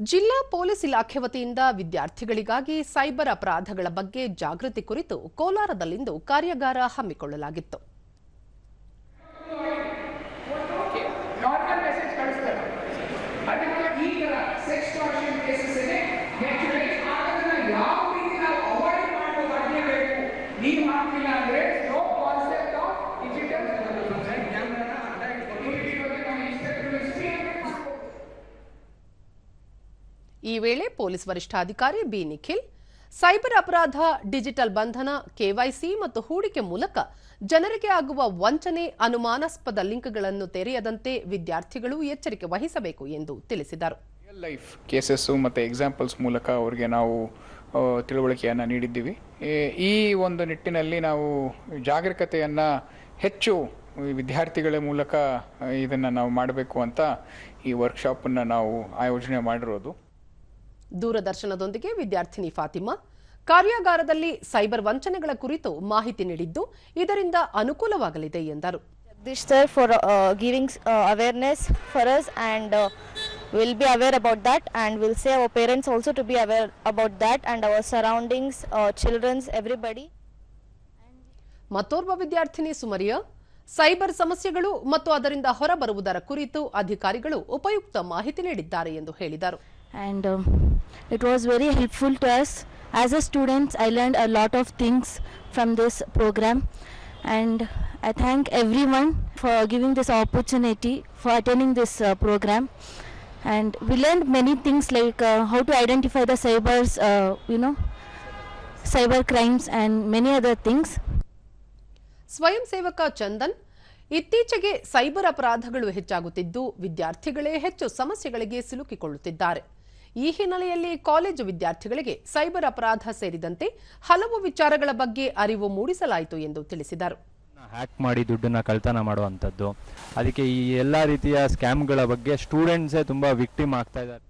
ಜಿಲ್ಲಾ ಪೊಲೀಸ್ ಇಲಾಖೆ ವತಿಯಿಂದ ವಿದ್ಯಾರ್ಥಿಗಳಿಗಾಗಿ ಸೈಬರ್ ಅಪರಾಧಗಳ ಬಗ್ಗೆ ಜಾಗೃತಿ ಕುರಿತು ಕೋಲಾರದಲ್ಲಿಂದು ಕಾರ್ಯಾಗಾರ ಹಮ್ಮಿಕೊಳ್ಳಲಾಗಿತ್ತು. ನಾರ್ಮಲ್ ಈ ವೇಳೆ ಪೊಲೀಸ್ ವರಿಷ್ಠಾಧಿಕಾರಿ ಬಿ ನಿಖಿಲ್, ಸೈಬರ್ ಅಪರಾಧ, ಡಿಜಿಟಲ್ ಬಂಧನ ಕೆವೈಸಿ ಮತ್ತು ಹೂಡಿಕೆ ಮೂಲಕ ಜನರಿಗೆ ಆಗುವ ವಂಚನೆ, ಅನುಮಾನಾಸ್ಪದ ಲಿಂಕ್ಗಳನ್ನು ತೆರೆಯದಂತೆ ವಿದ್ಯಾರ್ಥಿಗಳು ಎಚ್ಚರಿಕೆ ವಹಿಸಬೇಕು ಎಂದು ತಿಳಿಸಿದರು. ಲೈಫ್ ಕೇಸಸ್ಸು ಮತ್ತು ಎಕ್ಸಾಂಪಲ್ಸ್ ಮೂಲಕ ಅವರಿಗೆ ನಾವು ತಿಳುವಳಿಕೆಯನ್ನು ನೀಡಿದ್ದೀವಿ. ಈ- ಒಂದು ನಿಟ್ಟಿನಲ್ಲಿ ನಾವು ಜಾಗರೂಕತೆಯನ್ನು ಹೆಚ್ಚು ವಿದ್ಯಾರ್ಥಿಗಳ ಮೂಲಕ ಇದನ್ನು ನಾವು ಮಾಡಬೇಕು ಅಂತ ಈ ವರ್ಕ್ಶಾಪನ್ನು ನಾವು ಆಯೋಜನೆ ಮಾಡಿರೋದು. ದೂರದರ್ಶನದೊಂದಿಗೆ ವಿದ್ಯಾರ್ಥಿನಿ ಫಾತಿಮಾ ಕಾರ್ಯಾಗಾರದಲ್ಲಿ ಸೈಬರ್ ವಂಚನೆಗಳ ಕುರಿತು ಮಾಹಿತಿ ನೀಡಿದ್ದು ಇದರಿಂದ ಅನುಕೂಲವಾಗಲಿದೆ ಎಂದರು Jagdish sir for uh, giving uh, awareness for us and uh, we'll be aware about that and we'll say our parents also to be aware about that and our surroundings, uh, children's, everybody. ಮತ್ತೋರ್ವ ವಿದ್ಯಾರ್ಥಿನಿ ಸುಮರಿಯ cyber ಸಮಸ್ಯೆಗಳು ಮತ್ತು ಅದರಿಂದ ಹೊರಬರುವುದರ ಕುರಿತು ಅಧಿಕಾರಿಗಳು ಉಪಯುಕ್ತ ಮಾಹಿತಿ ನೀಡಿದ್ದಾರೆ ಎಂದು ಹೇಳಿದರು and um, it was very helpful to us as a student i learned a lot of things from this program and i thank everyone for giving this opportunity for attending this uh, program and we learned many things like uh, how to identify the cybers uh, you know cyber crimes and many other things ಸ್ವಯಂ ಸೇವಕ ಚಂದನ್ ಇತ್ತೀಚೆಗೆ cyber ಅಪರಾಧಗಳು ಹೆಚ್ಚಾಗುತ್ತಿದ್ದು ವಿದ್ಯಾರ್ಥಿಗಳೇ ಹೆಚ್ಚು ಸಮಸ್ಯೆಗಳಿಗೆ ಸಿಲುಕಿಕೊಳ್ಳುತ್ತಿದ್ದಾರೆ ಈ ಹಿನ್ನೆಲೆಯಲ್ಲಿ ಕಾಲೇಜು ವಿದ್ಯಾರ್ಥಿಗಳಿಗೆ ಸೈಬರ್ ಅಪರಾಧ ಸೇರಿದಂತೆ ಹಲವು ವಿಚಾರಗಳ ಬಗ್ಗೆ ಅರಿವು ಮೂಡಿಸಲಾಯಿತು ಎಂದು ತಿಳಿಸಿದರು. ಹ್ಯಾಕ್ ಮಾಡಿ ದುಡ್ಡನ್ನ ಕಳ್ತನ ಮಾಡುವಂಥದ್ದು. ಅದಕ್ಕೆ ಈ ಎಲ್ಲ ರೀತಿಯ ಸ್ಕ್ಯಾಮ್ಗಳ ಬಗ್ಗೆ ಸ್ಟೂಡೆಂಟ್ಸೇ ತುಂಬ ವಿಕ್ಟಿಮ್ ಆಗ್ತಾ ಇದ್ದಾರೆ.